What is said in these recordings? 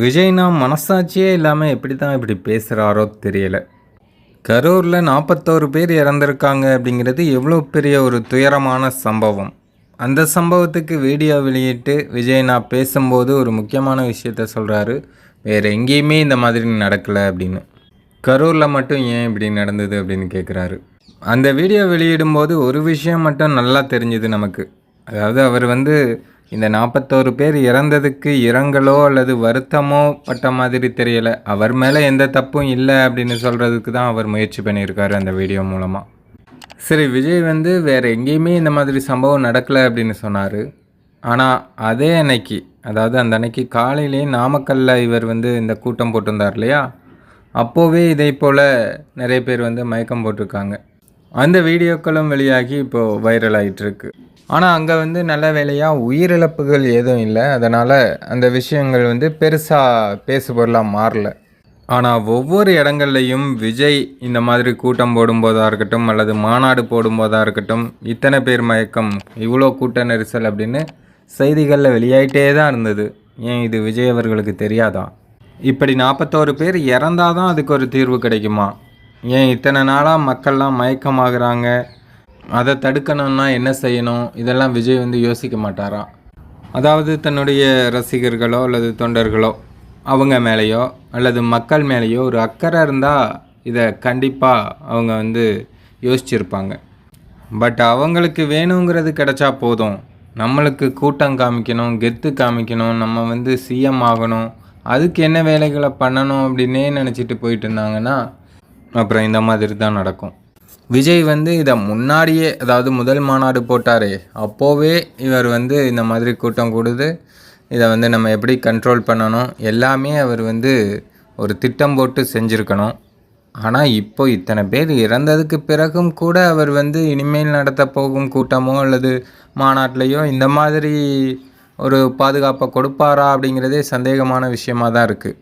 விஜய்னா மனசாட்சியே இல்லாமல் எப்படி தான் இப்படி பேசுகிறாரோ தெரியல. கரூரில் நாற்பத்தோரு பேர் இறந்துருக்காங்க அப்படிங்கிறது எவ்வளோ பெரிய ஒரு துயரமான சம்பவம். அந்த சம்பவத்துக்கு வீடியோ வெளியிட்டு விஜய் நான் பேசும்போது ஒரு முக்கியமான விஷயத்த சொல்கிறாரு வேறு எங்கேயுமே இந்த மாதிரி நடக்கலை அப்படின்னு. கரூரில் மட்டும் ஏன் இப்படி நடந்தது அப்படின்னு கேட்குறாரு அந்த வீடியோ வெளியிடும்போது ஒரு விஷயம் மட்டும் நல்லா தெரிஞ்சுது நமக்கு. அதாவது அவர் வந்து இந்த நாற்பத்தோரு பேர் இறந்ததுக்கு இரங்கலோ அல்லது வருத்தமோ பட்ட மாதிரி தெரியலை. அவர் மேலே எந்த தப்பும் இல்லை அப்படின்னு சொல்கிறதுக்கு தான் அவர் முயற்சி பண்ணியிருக்காரு அந்த வீடியோ மூலமாக சரி விஜய் வந்து வேறு எங்கேயுமே இந்த மாதிரி சம்பவம் நடக்கலை அப்படின்னு சொன்னார். ஆனால் அதே அன்னைக்கு அதாவது அந்த அன்னைக்கு காலையிலே நாமக்கல்ல இவர் வந்து இந்த கூட்டம் போட்டிருந்தார் இல்லையா? அப்போவே இதே போல் நிறைய பேர் வந்து மயக்கம் போட்டிருக்காங்க. அந்த வீடியோக்களும் வெளியாகி இப்போது வைரல் ஆகிட்டுருக்கு ஆனால் அங்கே வந்து நல்ல வேலையாக உயிரிழப்புகள் எதுவும் இல்லை. அதனால் அந்த விஷயங்கள் வந்து பெருசாக பேசுபொருளாக மாறல. ஆனால் ஒவ்வொரு இடங்கள்லையும் விஜய் இந்த மாதிரி கூட்டம் போடும்போதாக இருக்கட்டும் அல்லது மாநாடு போடும்போதாக இருக்கட்டும் இத்தனை பேர் மயக்கம் இவ்வளோ கூட்ட நெரிசல் அப்படின்னு செய்திகளில் வெளியாயிட்டே தான் இருந்தது. ஏன் இது விஜய் அவர்களுக்கு தெரியாதா? இப்படி நாற்பத்தோரு பேர் இறந்தாதான் அதுக்கு ஒரு தீர்வு கிடைக்குமா? ஏன் இத்தனை நாளாக மக்கள்லாம் மயக்கமாகறாங்க? அதை தடுக்கணும்னா என்ன செய்யணும்? இதெல்லாம் விஜய் வந்து யோசிக்க மாட்டாரா? அதாவது தன்னுடைய ரசிகர்களோ அல்லது தொண்டர்களோ அவங்க மேலேயோ அல்லது மக்கள் மேலேயோ ஒரு அக்கறை இருந்தால் இதை கண்டிப்பாக அவங்க வந்து யோசிச்சிருப்பாங்க. பட் அவங்களுக்கு வேணுங்கிறது கிடைச்சா போதும். நம்மளுக்கு கூட்டம் காமிக்கணும் கெத்து காமிக்கணும் நம்ம வந்து சிஎம் ஆகணும் அதுக்கு என்ன வேலைகளை பண்ணணும் அப்படின்னே நினச்சிட்டு போயிட்டு இருந்தாங்கன்னா அப்புறம் இந்த மாதிரி தான் நடக்கும். விஜய் வந்து இதை முன்னாடியே அதாவது முதல் மாநாடு போட்டாரே அப்போவே இவர் வந்து இந்த மாதிரி கூட்டம் கூடுது. இதை வந்து நம்ம எப்படி கண்ட்ரோல் பண்ணணும்? எல்லாமே அவர் வந்து ஒரு திட்டம் போட்டு செஞ்சுருக்கணும். ஆனால் இப்போ இத்தனை பேர் இறந்ததுக்கு பிறகும் கூட அவர் வந்து இனிமேல் நடத்த போகும் கூட்டமோ அல்லது மாநாட்டிலையோ இந்த மாதிரி ஒரு பாதுகாப்பை கொடுப்பாரா அப்படிங்கிறதே சந்தேகமான விஷயமா தான் இருக்குது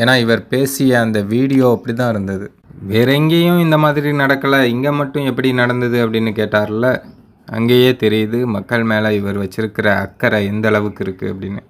ஏன்னா இவர் பேசிய அந்த வீடியோ அப்படி தான் இருந்தது. வேற எங்கேயும் இந்த மாதிரி நடக்கலை. இங்கே மட்டும் எப்படி நடந்தது அப்படின்னு கேட்டார்ல அங்கேயே தெரியுது மக்கள் மேலே இவர் வச்சிருக்கிற அக்கறை எந்த அளவுக்கு இருக்குது அப்படின்னு.